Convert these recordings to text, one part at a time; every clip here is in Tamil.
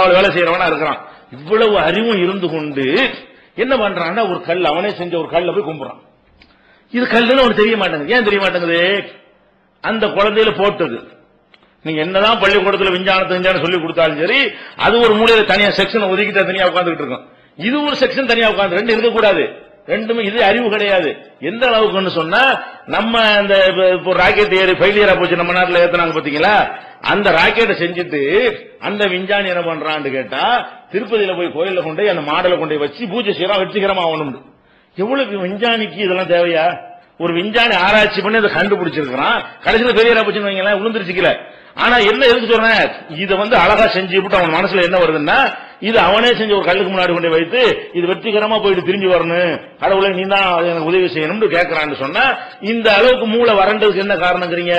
அவள் வேலை செய்யறவனா இருக்கிறான். இவ்வளவு அறிவும் இருந்து கொண்டு என்ன பண்றான்னா ஒரு கல் அவனே செஞ்ச ஒரு கல்ல போய் கும்பிடுறான். இது கல்லுன்னு அவனுக்கு தெரிய மாட்டேங்குது. ஏன் தெரிய மாட்டேங்குது? அந்த குழந்தையில போட்டது. நீங்க என்னதான் பள்ளிக்கூடத்துல விஞ்ஞானத்தை விஞ்ஞானம் சொல்லி கொடுத்தாலும் சரி அது ஒரு மூலையில தனியா செக்ஷன் ஒதுக்கிட்டா தனியா உட்காந்துட்டு இருக்கும். இது ஒரு செக்ஷன் தனியா உட்காந்து ரெண்டு இருக்கக்கூடாது. ரெண்டுமே இது அறிவு கிடையாது. எந்த அளவுக்குன்னு சொன்னா நம்ம அந்த இப்போ ராக்கெட் ஏறி ஃபெயிலியரா போச்சு நம்ம நாட்டில் ஏத்தினாங்க பாத்தீங்களா? அந்த ராக்கெட்டை செஞ்சுட்டு அந்த விஞ்ஞானி என்ன பண்றான்னு கேட்டா திருப்பதியில போய் கோயில கொண்டு போய் அந்த மாடலை கொண்டு போய் வச்சு பூஜை செய்யறா வெற்றிகரமா ஆகணும் எவ்வளவு விஞ்ஞானிக்கு இதெல்லாம் தேவையா? ஒரு விஞ்ஞானி ஆராய்ச்சி பண்ணி அதை கண்டுபிடிச்சிருக்கிறான். கடைசியில் பெரியரா போச்சுன்னு வைங்களேன் விழுந்துருச்சுக்கல ஆனா என்ன எதுக்கு சொல்றேன்? இதை வந்து அழகா செஞ்சு விட்டு அவன் மனசுல என்ன வருதுன்னா இது அவனே செஞ்ச ஒரு கல்லுக்கு முன்னாடி கொண்டு வைத்து இது வெற்றிகரமா போயிட்டு திரும்பி வரணும். கடவுளை நீ தான் எனக்கு உதவி செய்யணும்னு கேட்கிறான்னு சொன்னா இந்த அளவுக்கு மூளை வறண்டதுக்கு என்ன காரணங்கிறீங்க?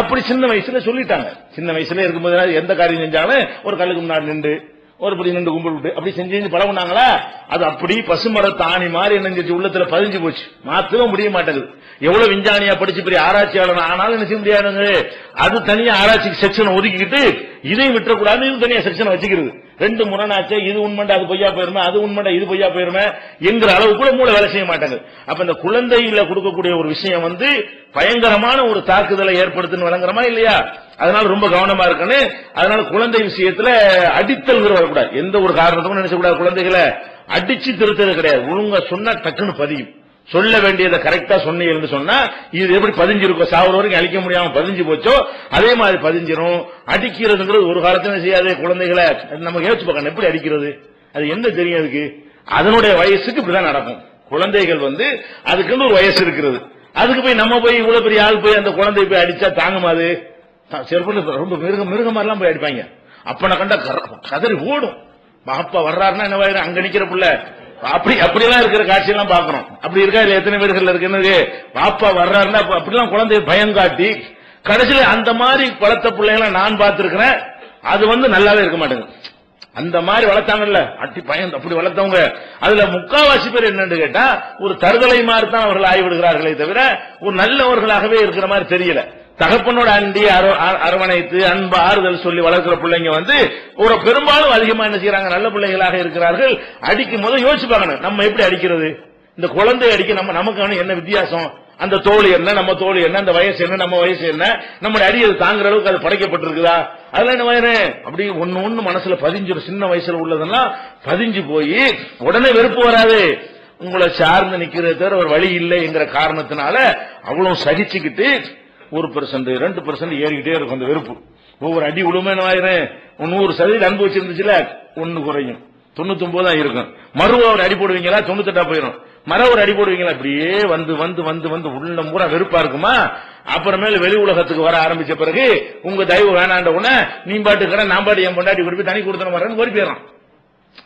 அப்படி சின்ன வயசுல சொல்லிட்டாங்க. சின்ன வயசுல இருக்கும்போது எந்த காரியம் செஞ்சாலும் ஒரு கல்லுக்கு முன்னாடி நின்று ஒரு இப்படி நின்று கும்பிட்டு விட்டு அப்படி செஞ்சு செஞ்சு பழகுனாங்களா? அது அப்படி பசுமர தாணி மாதிரி என்ன செஞ்சு உள்ளத்துல பதிஞ்சு போச்சு. மாத்தவும் முடிய மாட்டேங்குது. எவ்வளவு விஞ்ஞானியா படிச்சு பெரிய ஆராய்ச்சியாளர் ஆனாலும் என்ன செய்ய முடியாதுங்க? அது தனியா ஆராய்ச்சிக்கு செக்ஷன் ஒதுக்கிக்கிட்டு இதையும் விட்டுறக்கூடாது இது தனியா செக்ஷன் வச்சுக்கிறது. ரெண்டு முரணாச்சே இது உண்மண்டா அது பொய்யா போயிருமே அது உண்மண்டா இது பொய்யா போயிருமே என்கிற அளவு கூட மூளை வேலை செய்ய மாட்டாங்க அப்ப இந்த குழந்தையில கொடுக்கக்கூடிய ஒரு விஷயம் வந்து பயங்கரமான ஒரு தாக்குதலை ஏற்படுத்துன்னு விளங்குறமா இல்லையா? அதனால ரொம்ப கவனமா இருக்கணும். அதனால குழந்தை விஷயத்துல அடித்தல் வரக்கூடாது. எந்த ஒரு காரணத்துக்கும் நினைச்சக்கூடாது குழந்தைகளை. அடிச்சு திருத்தது கிடையாது. ஒழுங்கா சொன்னா டக்குன்னு பதியும். சொல்ல வேண்டியதை கரெக்டா சொன்னீங்கன்னு சொன்னா இது எப்படி பதிஞ்சிருக்கும் சாவர வரைக்கும் அழிக்க முடியாம பதிஞ்சு போச்சோ அதே மாதிரி பதிஞ்சிரும். அடிக்கிறதுங்கிறது ஒரு காலத்துல செய்யாதே குழந்தைகளை. அது நம்ம யோசிச்சு பார்க்கணும் எப்படி அடிக்கிறது? அது என்ன தெரியும் அதுக்கு? அதனுடைய வயசுக்கு இப்படிதான் நடக்கும். குழந்தைகள் வந்து அதுக்குன்னு ஒரு வயசு இருக்கிறது அதுக்கு போய் நம்ம போய் இவ்வளவு பெரிய ஆள் போய் அந்த குழந்தைய போய் அடிச்சா தாங்குமா அது? செருப்பு ரொம்ப மிருக மிருக மாதிரிலாம் போய் அடிப்பாங்க. அப்பனை கண்டா கர- கதறி ஓடும். அப்பா வர்றாருன்னா என்ன ஆயிரும்? அங்க நிக்கிற பிள்ளை. அப்படி அப்படிலாம் இருக்கிற காட்சியெல்லாம் பாக்குறோம் அப்படி இருக்கா? இல்ல எத்தனை பேர்கள் இருக்குன்னு பாப்பா வர்றாருன்னா அப்படிலாம் குழந்தைய பயம் காட்டி கடைசியில அந்த மாதிரி வளர்த்த பிள்ளைகளை நான் பார்த்திருக்கிறேன். அது வந்து நல்லாவே இருக்க மாட்டேங்குது. அந்த மாதிரி வளர்த்தாங்கல்ல அட்டி பயம் அப்படி வளர்த்தவங்க. அதுல முக்காவாசி பேர் என்னன்னு கேட்டா ஒரு தருதலை மாதிரி தான் அவர்கள் ஆய்விடுகிறார்களே தவிர ஒரு நல்லவர்களாகவே இருக்கிற மாதிரி தெரியல. தகப்பனோட அண்டி அரவணைத்து அன்பு ஆறுதல் சொல்லி வளர்க்கிற பிள்ளைங்க வந்து ஒரு பெரும்பாலும் அதிகமா என்ன செய்யறாங்க? நல்ல பிள்ளைகளாக இருக்கிறார்கள். அடிக்கும் போது யோசிச்சு பார்க்கணும் நம்ம எப்படி அடிக்கிறது? இந்த குழந்தை அடிக்க நம்ம நமக்கு என்ன வித்தியாசம்? அந்த தோல் என்ன நம்ம தோல் என்ன அந்த வயசு என்ன நம்ம வயசு என்ன? நம்மளுடைய அடி அது தாங்குற அளவுக்கு அது படைக்கப்பட்டிருக்குதா? அதெல்லாம் என்ன வயது அப்படி ஒன்னு ஒண்ணு மனசுல பதிஞ்சிடும் சின்ன வயசுல உள்ளதெல்லாம் பதிஞ்சு போய் உடனே வெறுப்பு வராது. உங்களை சார்ந்து நிக்கிறது தவிர ஒரு வழி இல்லைங்கிற காரணத்தினால அவ்வளவு சகிச்சுக்கிட்டு ஒரு பெர்சன்ட் ரெண்டு பெர்சன்ட் ஏறிக்கிட்டே இருக்கும் அந்த வெறுப்பு. ஒவ்வொரு அடி விழுமே ஆயிரும் நூறு சதவீதம் அனுபவிச்சிருந்துச்சுல ஒன்னு குறையும். தொண்ணூத்தி ஒன்பது தான் இருக்கும். மறுவ ஒரு அடி போடுவீங்களா? தொண்ணூத்தெட்டா போயிடும் மர ஒரு அடி போடுவீங்களா? இப்படியே வந்து வந்து வந்து வந்து உள்ள பூரா வெறுப்பா இருக்குமா? அப்புறமேல வெளி உலகத்துக்கு வர ஆரம்பிச்ச பிறகு உங்க தயவு வேணாண்ட உடனே நீ பாட்டுக்கிற நான் பாட்டு என் பொண்டாட்டி கொடுப்பி தனி கொடுத்தன வரேன்னு ஓடி போயிடறான்.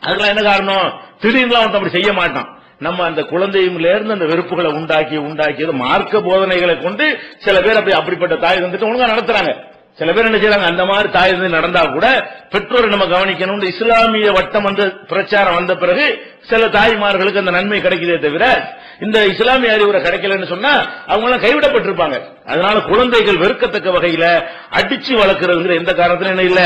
அதுக்கெல்லாம் என்ன காரணம்? திடீர்னு அவன் அப்படி செய்ய மாட்டான். நம்ம அந்த குழந்தையிலிருந்து அந்த வெறுப்புகளை உண்டாக்கி உண்டாக்கியது மார்க்க போதனைகளை கொண்டு சில பேர் அப்படி அப்படிப்பட்ட தாய் வந்துட்டு ஒழுங்கா நடத்துறாங்க. சில பேர் என்ன செய்றாங்க? அந்த மாதிரி தாய் வந்து நடந்தா கூட பெற்றோரை நம்ம கவனிக்கணும் இஸ்லாமிய வட்டம் வந்து பிரச்சாரம் வந்த பிறகு சில தாய்மார்களுக்கு அந்த நன்மை கிடைக்குதே தவிர இந்த இஸ்லாமிய அறிவுரை கிடைக்கலன்னு சொன்னா அவங்க எல்லாம் கைவிடப்பட்டிருப்பாங்க. அதனால குழந்தைகள் வெறுக்கத்தக்க வகையில அடிச்சு வளர்க்கறதுங்கிற எந்த காரணத்திலும் என்ன இல்ல?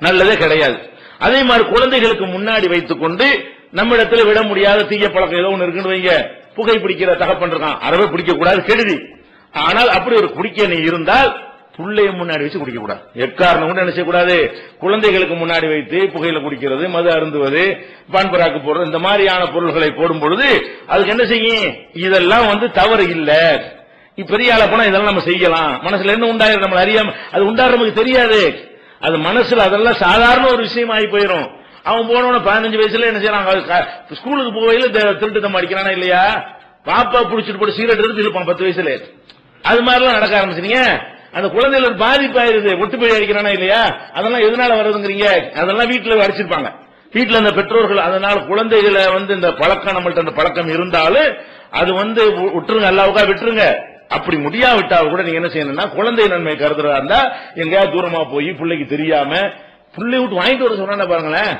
நல்லதே கிடையாது. அதே மாதிரி குழந்தைகளுக்கு முன்னாடி வைத்துக் கொண்டு நம்மிடத்துல விட முடியாத தீய பழக்கம் ஏதோ ஒன்று இருக்குன்னு வைங்க. புகை பிடிக்கிற தகப்பன் இருக்கான். அறவே பிடிக்க கூடாது. கெடுதி ஆனால் அப்படி ஒரு குடிக்க நீ இருந்தால் பிள்ளைய முன்னாடி வச்சு குடிக்க கூடாது எக்காரணம் கூட என்ன செய்யக்கூடாது குழந்தைகளுக்கு முன்னாடி வைத்து புகையில குடிக்கிறது மது அருந்துவது பான்பராக்கு போடுறது இந்த மாதிரியான பொருள்களை போடும் பொழுது அதுக்கு என்ன செய்யும்? இதெல்லாம் வந்து தவறு இல்லை. பெரிய ஆள போனா இதெல்லாம் நம்ம செய்யலாம். மனசுல என்ன உண்டாயிரும்? நம்ம அறியாம அது உண்டாரு நமக்கு தெரியாது. அது மனசுல அதெல்லாம் சாதாரண ஒரு விஷயம் ஆகி போயிடும் அவன் போனவன பதினஞ்சு வயசுல என்ன செய்யறான்? ஸ்கூலுக்கு போகையில திருட்டு தம் அடிக்கிறானா இல்லையா? பாப்பா புடிச்சிட்டு போட்டு சீரட் எடுத்து இருப்பான் பத்து வயசுல. அது மாதிரிலாம் நடக்க ஆரம்பிச்சிருங்க அந்த குழந்தைகளுக்கு பாதிப்பாயிருது ஒட்டு போய் அடிக்கிறானா இல்லையா? அதெல்லாம் எதனால வருதுங்கிறீங்க? அதெல்லாம் வீட்டுல அடிச்சிருப்பாங்க. வீட்டுல அந்த பெற்றோர்கள் அதனால குழந்தைகளை வந்து இந்த பழக்கம் நம்மள்ட்ட அந்த பழக்கம் இருந்தாலும் அது வந்து விட்டுருங்க அல்லாவுக்கா விட்டுருங்க. அப்படி முடியாவிட்டா கூட நீங்க என்ன செய்யணும்னா குழந்தை நன்மை கருதுறதா இருந்தா எங்கேயாவது தூரமா போய் பிள்ளைக்கு தெரியாம பிள்ளை விட்டு வாங்கிட்டு வர சொன்னா பாருங்களேன்.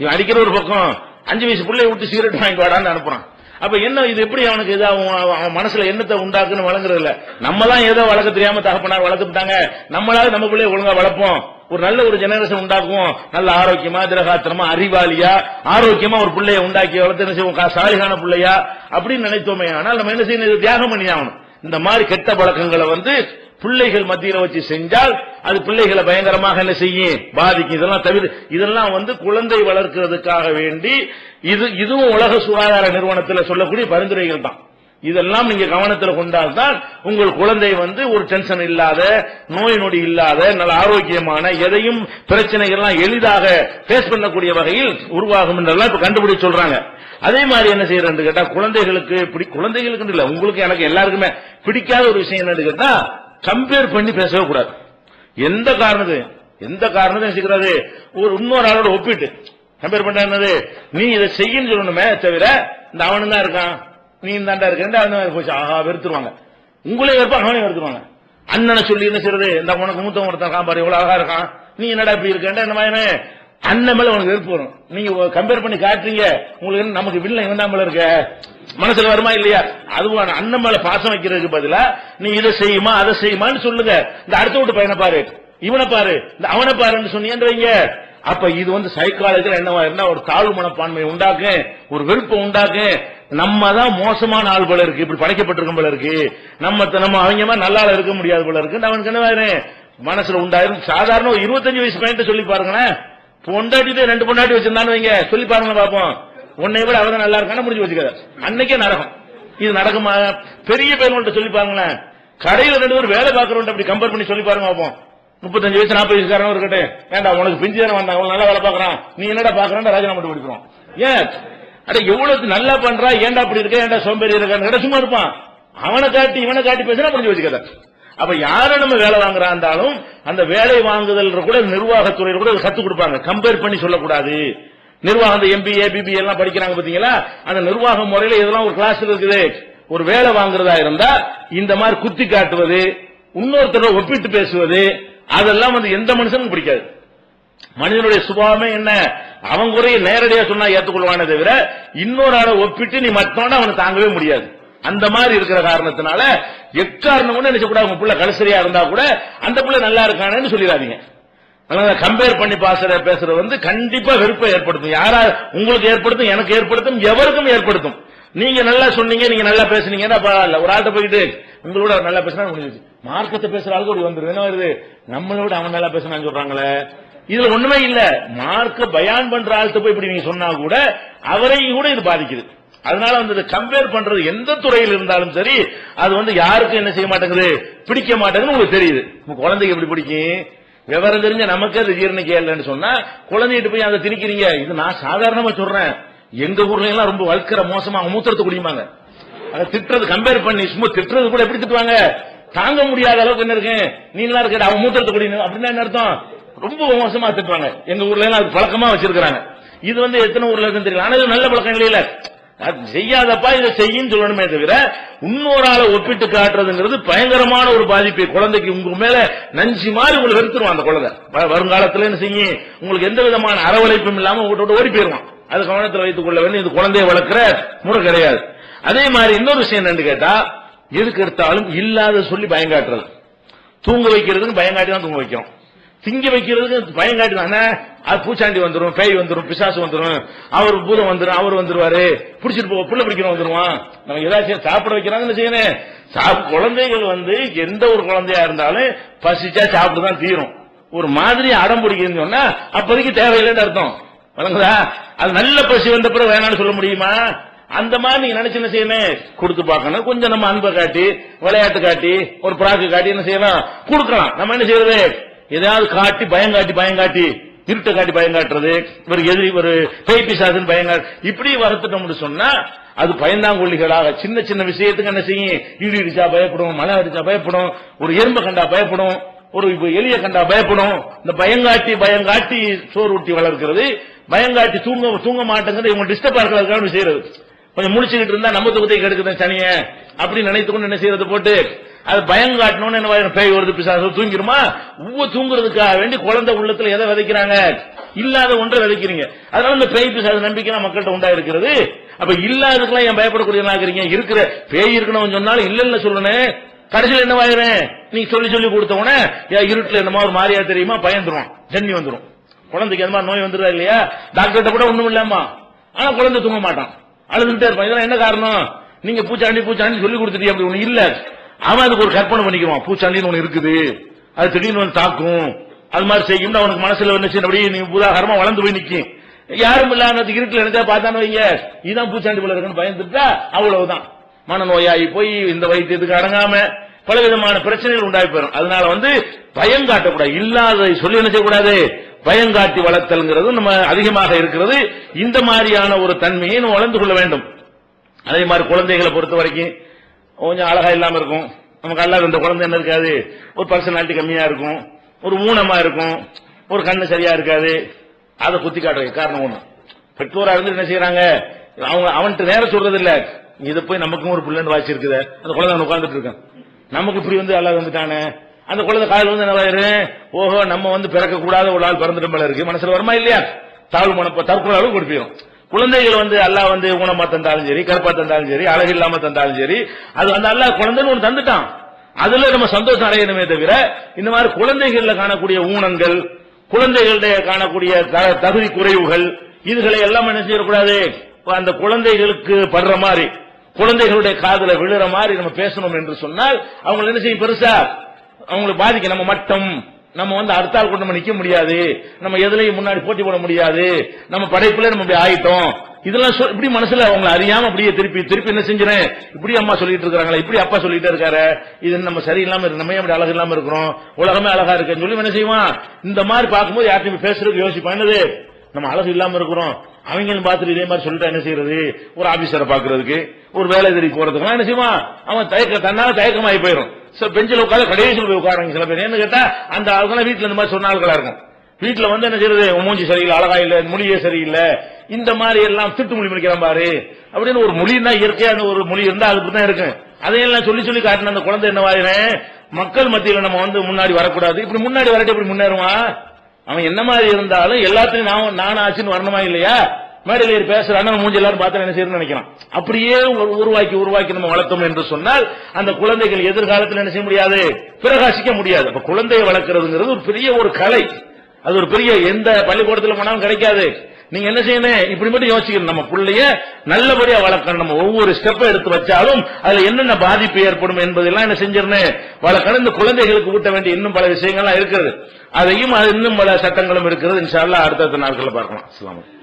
இவன் அடிக்கிற ஒரு பக்கம் அஞ்சு வயசு பிள்ளைய விட்டு சிகரெட் வாங்கி வாடான்னு அனுப்புறான். அப்ப என்ன இது எப்படி அவனுக்கு இதாகும் அவன் மனசுல என்னத்தை உண்டாக்குன்னு வழங்குறது இல்ல? நம்ம தான் ஏதோ வளர்க்க தெரியாம தகப்பனார் வளர்த்துட்டாங்க. நம்மளால நம்ம பிள்ளைய ஒழுங்கா வளர்ப்போம். ஒரு நல்ல ஒரு ஜெனரேஷன் உண்டாக்குவோம். நல்ல ஆரோக்கியமா திரகாத்திரமா அறிவாளியா ஆரோக்கியமா ஒரு பிள்ளைய உண்டாக்கி வளர்த்து என்ன செய்வோம்? சாலிகான பிள்ளையா அப்படின்னு நினைத்தோமே. ஆனால் நம்ம என்ன செய்யணும்? தியாகம் பண்ணி ஆகணும். இந்த மாதிரி கெட்ட பழக்கங்களை வந்து பிள்ளைகள் மத்தியில வச்சு செஞ்சால் அது பிள்ளைகளை பயங்கரமாக என்ன செய்யும்? பாதிக்கும். இதெல்லாம் தவிர இதெல்லாம் வந்து குழந்தை வளர்க்கிறதுக்காக வேண்டி இது இதுவும் உலக சுகாதார நிறுவனத்தில் சொல்லக்கூடிய பரிந்துரைகள் தான். இதெல்லாம் நீங்க கவனத்தில் கொண்டால்தான் உங்கள் குழந்தை வந்து ஒரு டென்ஷன் இல்லாத நோய் நொடி இல்லாத நல்ல ஆரோக்கியமான எதையும் பிரச்சனைகள்லாம் எளிதாக ஃபேஸ் பண்ணக்கூடிய வகையில் உருவாகும் என்றெல்லாம் இப்ப கண்டுபிடிச்சு சொல்றாங்க. அதே மாதிரி என்ன செய்யறேன்னு கேட்டா குழந்தைகளுக்கு பிடி குழந்தைகளுக்கு இல்ல உங்களுக்கு எனக்கு எல்லாருக்குமே பிடிக்காத ஒரு விஷயம் என்னன்னு கேட்டா கம்பேர் பண்ணி பேசவே கூடாது. எந்த காரணத்து எந்த காரணத்தையும் செய்கிறது ஒரு இன்னொரு ஆளோட ஒப்பிட்டு. கம்பேர் பண்ண என்னது? நீ இதை செய்யன்னு சொல்லணுமே தவிர இந்த அவனு தான் இருக்கான். நீ தாண்டா இருக்க அவன் போச்சு. ஆஹா வெறுத்துருவாங்க. உங்களே வெறுப்பா அவனே வெறுத்துருவாங்க. அண்ணனை சொல்லி என்ன செய்யறது? இந்த உனக்கு மூத்தவன் ஒருத்தன் இருக்கான் பாரு எவ்வளவு அழகா இருக்கான். நீ என்னடா இப்படி இருக்கேன் என்ன அண்ணன் மேல உனக்கு வெறுப்பு வரும். நீங்க கம்பேர் பண்ணி காட்டுறீங்க உங்களுக்கு என்ன நமக்கு வில்லை இவன் மேல இருக்க? மனசுல வருமா இல்லையா? அதுவும் அண்ணன் மேல பாசம் வைக்கிறதுக்கு பதிலா நீ இதை செய்யுமா அதை செய்யுமான்னு சொல்லுங்க. இந்த அடுத்த வீட்டு பையனை பாரு. இவனை பாரு. இந்த அவனை பாருன்னு சொன்னீங்கன்னு அப்ப இது வந்து சைக்காலஜில என்னவா இருந்தா ஒரு தாழ்வு மனப்பான்மை உண்டாக்கு ஒரு விருப்பம் உண்டாக்கு. நம்ம தான் மோசமான ஆள் போல இருக்கு இப்படி படைக்கப்பட்டிருக்கும் போல இருக்கு. நம்ம நம்ம அவங்க மாதிரி நல்லா இருக்க முடியாது போல இருக்கு அவனுக்கு என்ன மனசுல உண்டாயிரும். சாதாரண ஒரு இருபத்தஞ்சு வயசு பையன் சொல்லி பாருங்களேன். பொண்டாட்டி ரெண்டு பொண்டாட்டி வச்சிருந்தான்னு வைங்க. சொல்லி பாருங்க பாப்போம் உன்னை விட அவதான் நல்லா இருக்கான்னு முடிஞ்சு வச்சுக்காத. அன்னைக்கே நடக்கும் இது நடக்குமா? பெரிய பேருங்கள்ட்ட சொல்லி பாருங்களேன். கடையில ரெண்டு பேரும் வேலை பார்க்கறவன் அப்படி கம்பேர் பண்ணி சொல்லி பாருங்க பாப்போம் முப்பத்தஞ்சு வயசு நாற்பது வயசுக்காரன் இருக்கட்டும். ஏன்டா உனக்கு பிஞ்சு தானே வந்தான்? அவ்வளவு நல்லா வேலை பார்க்கறான். நீ என்னடா பாக்குறான் ராஜினாமா மட்டும் பிடிக்கிறோம் ஏன்? அட எவ்வளவு நல்லா பண்றா? ஏன்டா அப்படி இருக்க? ஏன்டா சோம்பேறி இருக்கான்னு சும்மா இருப்பான். அவனை காட்டி இவனை காட்டி பேசினா முடிஞ்சு வச்சுக்கத. அப்ப யார நம்ம வேலை வாங்குறா இருந்தாலும் அந்த வேலை வாங்குதல் கூட நிர்வாகத்துறையில கூட கத்துக் கொடுப்பாங்க. கம்பேர் பண்ணி சொல்லக்கூடாது. நிர்வாகம் அந்த எம்பிஏ பிபி எல்லாம் படிக்கிறாங்க பாத்தீங்களா அந்த நிர்வாக முறையில இதெல்லாம் ஒரு கிளாஸ் இருக்குது. ஒரு வேலை வாங்குறதா இருந்தா இந்த மாதிரி குத்தி காட்டுவது இன்னொருத்தர ஒப்பிட்டு பேசுவது அதெல்லாம் வந்து எந்த மனுஷனுக்கும் பிடிக்காது. மனிதனுடைய சுபாவமே என்ன? அவன் குறைய நேரடியா சொன்னா ஏத்துக்கொள்வானே தவிர இன்னொரு ஆளை ஒப்பிட்டு நீ மற்றவன அவனை தாங்கவே முடியாது. அந்த மாதிரி இருக்கிற காரணத்தினால எக்காரணம் கூட நினைச்ச கூட உங்க பிள்ளை கலசரியா இருந்தா கூட அந்த பிள்ளை நல்லா இருக்கானேன்னு சொல்லிடாதீங்க. கம்பேர் பண்ணி பாசுற பேசுறது வந்து கண்டிப்பா வெறுப்பை ஏற்படுத்தும். யாரா உங்களுக்கு ஏற்படுத்தும் எனக்கு ஏற்படுத்தும் எவருக்கும் ஏற்படுத்தும். நீங்க நல்லா சொன்னீங்க நீங்க நல்லா பேசுனீங்கன்னா பரவாயில்ல. ஒரு ஆள்கிட்ட போயிட்டு உங்களோட நல்லா பேசினா முடிஞ்சிச்சு மார்க்கத்தை பேசுற ஆளுக்கு ஒரு வந்துரும். என்ன வருது? நம்மளோட அவன் நல்லா பேசினான்னு சொல்றாங்களே. இதுல ஒண்ணுமே இல்ல. மார்க்க பயான் பண்ற ஆள்கிட்ட போய் இப்படி நீங்க சொன்னா கூட அவரையும் கூட இது பாதிக்குது. அதனால வந்து கம்பேர் பண்றது எந்த துறையில் இருந்தாலும் சரி அது வந்து யாருக்கும் என்ன செய்ய மாட்டேங்குது? பிடிக்க மாட்டேங்குது உங்களுக்கு தெரியுது. குழந்தைக்கு எப்படி பிடிக்கும்? விவரம் தெரிஞ்ச நமக்கு அது ஜீரணிக்க இல்லைன்னு சொன்னா குழந்தைகிட்ட போய் அதை திணிக்கிறீங்க. இது நான் சாதாரணமா சொல்றேன். எங்க ஊர்ல எல்லாம் ரொம்ப வளர்க்கிற மோசமா அவங்க மூத்திரத்தை குடிப்பாங்க. அதை திட்டுறது கம்பேர் பண்ணி சும்மா திட்டுறது கூட எப்படி திட்டுவாங்க? தாங்க முடியாத அளவுக்கு என்ன இருக்கு? நீங்களா இருக்க அவன் மூத்திரத்தை குடிக்கணும். அப்படின்னா என்ன அர்த்தம்? ரொம்ப மோசமா திட்டுவாங்க. எங்க ஊர்ல எல்லாம் அது பழக்கமா வச்சிருக்காங்க இது வந்து எத்தனை ஊர்ல இருக்குன்னு தெரியல. ஆனா இது நல்ல பழக்கம் இல்லையில. செய்யாதப்பா இதை செய்யும் சொல்லணுமே தவிர இன்னொரு ஆளை ஒப்பிட்டு காட்டுறதுங்கிறது பயங்கரமான ஒரு பாதிப்பு. குழந்தைக்கு உங்க மேல நஞ்சு மாதிரி உங்களை வெறுத்துருவான் அந்த குழந்தை. வ- வருங்காலத்துல என்ன செய்யும் உங்களுக்கு எந்த விதமான அரவழைப்பும் இல்லாம உங்கள்கிட்ட விட்டு ஓடி போயிருவான் அது கவனத்தில் வைத்துக் கொள்ள வேண்டும் இது குழந்தையை வளர்க்கிற முறை கிடையாது. அதே மாதிரி இன்னொரு விஷயம் என்னன்னு கேட்டா எதுக்கு எடுத்தாலும் இல்லாத சொல்லி பயங்காட்டுறது. தூங்க வைக்கிறதுன்னு பயங்காட்டி தான் தூங்க வைக்கிறோம் திங்க வைக்கிறதுக்கு பயம் தானே அது பூச்சாண்டி வந்துடும் பேய் வந்துடும் பிசாசு வந்துடும் அவர் பூதம் வந்துடும் அவர் வந்துருவாரு. பிடிச்சிட்டு போக புள்ள பிடிக்கணும் வந்துருவான். நம்ம ஏதாச்சும் சாப்பிட வைக்கிறாங்கன்னு செய்யணும்? சாப் குழந்தைகள் வந்து எந்த ஒரு குழந்தையா இருந்தாலும் பசிச்சா சாப்பிட்டு தான் தீரும். ஒரு மாதிரி அடம் பிடிக்குதுன்னு சொன்னா அப்போதைக்கு தேவையில்லைன்னு அர்த்தம். வழங்குதா அது நல்ல பசி வந்த பிறகு வேணாம்னு சொல்ல முடியுமா? அந்த மாதிரி நீங்க நினைச்சு என்ன செய்யணும்? கொடுத்து பார்க்கணும். கொஞ்சம் நம்ம அன்பை காட்டி விளையாட்டு காட்டி ஒரு பிராக்கு காட்டி என்ன செய்யலாம்? கொடுக்கலாம். நம்ம என்ன செய்யறது? ஏதாவது காட்டி பயம் காட்டி பயம் காட்டி இருட்டை காட்டி பயம் காட்டுறது ஒரு எதிரி ஒரு பேய் பிசாசுன்னு பயம் காட்டு இப்படி வளர்த்துட்டோம்னு சொன்னா அது பயந்தாங்கொல்லிகளாக சின்ன சின்ன விஷயத்துக்கு என்ன செய்யும்? இடி இடிச்சா பயப்படும் மழை அடிச்சா பயப்படும் ஒரு எறும்பை கண்டா பயப்படும் ஒரு எளிய கண்டா பயப்படும். இந்த பயங்காட்டி பயங்காட்டி சோறு ஊட்டி வளர்க்கிறது. பயங்காட்டி தூங்க தூங்க மாட்டேங்கிறது இவங்க டிஸ்டர்ப் இருக்கிறதுக்காக செய்யறது. கொஞ்சம் முடிச்சுக்கிட்டு இருந்தா நம்ம தூக்கத்தை கெடுக்குது சனிய அப்படின்னு நினைத்துக்கொண்டு என்ன செய்யறது போட்டு அது பயம் காட்டணும்னு என்ன பேய் வருது பிசாசு? தூங்கிருமா உவ தூங்குறதுக்காக வேண்டி குழந்தை உள்ளத்துல எதை விதைக்கிறாங்க? இல்லாத ஒன்றை விதைக்கிறீங்க. அதனால இந்த பேய் பிசாசு நம்பிக்கை மக்கள்கிட்ட உண்டா இருக்கிறது அப்ப இல்லாததுக்கெல்லாம் ஏன் பயப்படக்கூடியவங்களா இருக்கிறீங்க? இருக்கிற பேய் இருக்கணும்னு சொன்னாலும் இல்ல இல்ல சொல்லணும் கடைசியில் என்னவாயிரும் நீ சொல்லி சொல்லி கொடுத்த உடனே இருட்டுல என்னமா ஒரு மாதிரியா தெரியுமா? பயந்துருவான் ஜன்னி வந்துடும் குழந்தைக்கு எந்த மாதிரி நோய் வந்துருதா இல்லையா? டாக்டர்கிட்ட கூட ஒண்ணும் இல்லாமா. ஆனா குழந்தை தூங்க மாட்டான். அழுதுகிட்டே இருப்பான். இதெல்லாம் என்ன காரணம்? நீங்க பூச்சாண்டி பூச்சாண்டி சொல்லி கொடுத்துட்டீங்க அப்படி ஒண்ணு இல்ல. அவன் அதுக்கு ஒரு கற்பனை பண்ணிக்குவான். பூச்சாண்டின்னு ஒன்று இருக்குது. அது திடீர்னு ஒன்று தாக்கும். அது மாதிரி செய்யும் அவனுக்கு மனசுல வந்து அப்படியே நீ உதாகரமா வளர்ந்து போய் நிற்கும் யாரும் இல்லாம இருட்டுல நினைச்சா பார்த்தானு வைங்க. இதான் பூச்சாண்டி போல இருக்குன்னு பயந்துட்டா அவ்வளவுதான். மனநோயாகி போய் இந்த வைத்தியத்துக்கு அடங்காம பல விதமான பிரச்சனைகள் உண்டாகி போயிடும். அதனால வந்து பயம் காட்டக்கூடாது. இல்லாததை சொல்லி என்ன செய்யக்கூடாது? பயம் காட்டி வளர்த்தல்ங்கிறது நம்ம அதிகமாக இருக்கிறது. இந்த மாதிரியான ஒரு தன்மையை நம்ம வளர்ந்து கொள்ள வேண்டும். அதே மாதிரி குழந்தைகளை பொறுத்த வரைக்கும் கொஞ்சம் அழகா இல்லாம இருக்கும். நமக்கு அல்லாத இந்த குழந்தை என்ன இருக்காது? ஒரு பர்சனாலிட்டி கம்மியா இருக்கும். ஒரு ஊனமா இருக்கும். ஒரு கண்ணு சரியா இருக்காது. அதை குத்தி காட்டுறது காரணம் ஒண்ணு. பெற்றோரா இருந்து என்ன செய்யறாங்க அவங்க அவன்கிட்ட நேரம் சொல்றது இல்ல இதை போய் நமக்கும் ஒரு பிள்ளைன்னு வாய்ச்சி இருக்குது. அந்த குழந்தை உட்கார்ந்துட்டு இருக்கான். நமக்கு இப்படி வந்து அல்லாத வந்துட்டானே? அந்த குழந்தை காலையில் வந்து என்ன ஓஹோ நம்ம வந்து பிறக்க கூடாத ஒரு ஆள் பிறந்துட்டு மேல இருக்கு. மனசுல வருமா இல்லையா? தாழ்வு மனப்ப தற்கொலை அளவு கொடுப்பிடும் குழந்தைகள் வந்து அல்லாஹ் வந்து ஊனமா தந்தாலும் சரி கருப்பா தந்தாலும் சரி அழகு இல்லாம தந்தாலும் சரி அது வந்து அல்லாஹ் குழந்தைன்னு ஒன்று தந்துட்டான். அதுல நம்ம சந்தோஷம் அடையணுமே தவிர இந்த மாதிரி குழந்தைகள்ல காணக்கூடிய ஊனங்கள் குழந்தைகளுடைய காணக்கூடிய த- தகுதி குறைவுகள் இதுகளை எல்லாம் என்ன செய்யக்கூடாது? அந்த குழந்தைகளுக்கு படுற மாதிரி குழந்தைகளுடைய காதல விழுற மாதிரி நம்ம பேசணும் என்று சொன்னால் அவங்க என்ன செய்யும் பெருசா? அவங்களை பாதிக்க நம்ம மட்டம் நம்ம வந்து அடுத்தாள் கொண்டு நம்ம நிக்க முடியாது. நம்ம எதுலையும் முன்னாடி போட்டி போட முடியாது. நம்ம படைப்புல நம்ம இப்படி ஆயிட்டோம். இதெல்லாம் இப்படி மனசுல அவங்களை அறியாம அப்படியே திருப்பி திருப்பி என்ன செஞ்சுறேன்? இப்படி அம்மா சொல்லிட்டு இருக்காங்களா இப்படி அப்பா சொல்லிட்டே இருக்காரு. இது நம்ம சரியில்லாம இருக்கு நம்ம ஏன் இப்படி அழகு இல்லாம இருக்கிறோம்? உலகமே அழகா இருக்குன்னு சொல்லி என்ன செய்வான்? இந்த மாதிரி பார்க்கும்போது யார்ட்டையும் பேசுறதுக்கு யோசிப்பான். என்னது? நம்ம அழகு இல்லாம இருக்கிறோம். அவங்களும் பார்த்துட்டு இதே மாதிரி சொல்லிட்டு என்ன செய்யறது? ஒரு ஆபீசரை பாக்குறதுக்கு ஒரு வேலை தேடி போறதுக்கு. என்ன செய்வான்? அவன் தயக்க தன்னால தயக்கமாயி போயிடும். சார் பெஞ்சில் உட்காந்து கடைசியில் போய் உட்காருங்க சில பேர். என்ன கேட்டா அந்த ஆளுக்கெல்லாம் வீட்டுல இந்த மாதிரி சொன்ன ஆளுகளா இருக்கும். வீட்டுல வந்து என்ன செய்யறது? மூஞ்சி சரியில்லை அழகா இல்ல மொழியே சரியில்லை. இந்த மாதிரி எல்லாம் திட்டு மொழி முடிக்கிறான் பாரு. அப்படின்னு ஒரு மொழின்னா இயற்கையான ஒரு மொழி இருந்தா அதுக்கு தான் இருக்கு அதையெல்லாம் சொல்லி சொல்லி காட்டின அந்த குழந்தை என்ன என்னவாயிரம் மக்கள் மத்தியில் நம்ம வந்து முன்னாடி வரக்கூடாது. இப்படி முன்னாடி வரட்டு இப்படி முன்னேறுவான் அவன் என்ன மாதிரி இருந்தாலும் எல்லாத்தையும் நான் நான் ஆச்சுன்னு வரணுமா இல்லையா? மேடையில் ஏறி பேசுறான்னு மூஞ்சி எல்லாரும் பார்த்து என்ன செய்யணும்னு நினைக்கிறான். அப்படியே உருவாக்கி உருவாக்கி நம்ம வளர்த்தோம் என்று சொன்னால் அந்த குழந்தைகள் எதிர்காலத்தில் என்ன செய்ய முடியாது? பிரகாசிக்க முடியாது. அப்ப குழந்தையை வளர்க்கறதுங்கிறது ஒரு பெரிய ஒரு கலை. அது ஒரு பெரிய எந்த பள்ளிக்கூடத்தில் போனாலும் கிடைக்காது. நீங்க என்ன செய்யணும்? இப்படி மட்டும் யோசிக்கணும். நம்ம பிள்ளைய நல்லபடியா வளர்க்கணும். நம்ம ஒவ்வொரு ஸ்டெப்பை எடுத்து வச்சாலும் அதுல என்னென்ன பாதிப்பு ஏற்படும் என்பதெல்லாம் என்ன செஞ்சிருந்தேன் வளர்க்கணும். இந்த குழந்தைகளுக்கு ஊட்ட வேண்டிய இன்னும் பல விஷயங்கள்லாம் இருக்கிறது அதையும் அது இன்னும் பல சட்டங்களும் இருக்கிறது. இன்ஷால்லா அடுத்த அடுத்தடுத்த நாட்களில் பார்க்கலாம். அஸ்ஸலாமு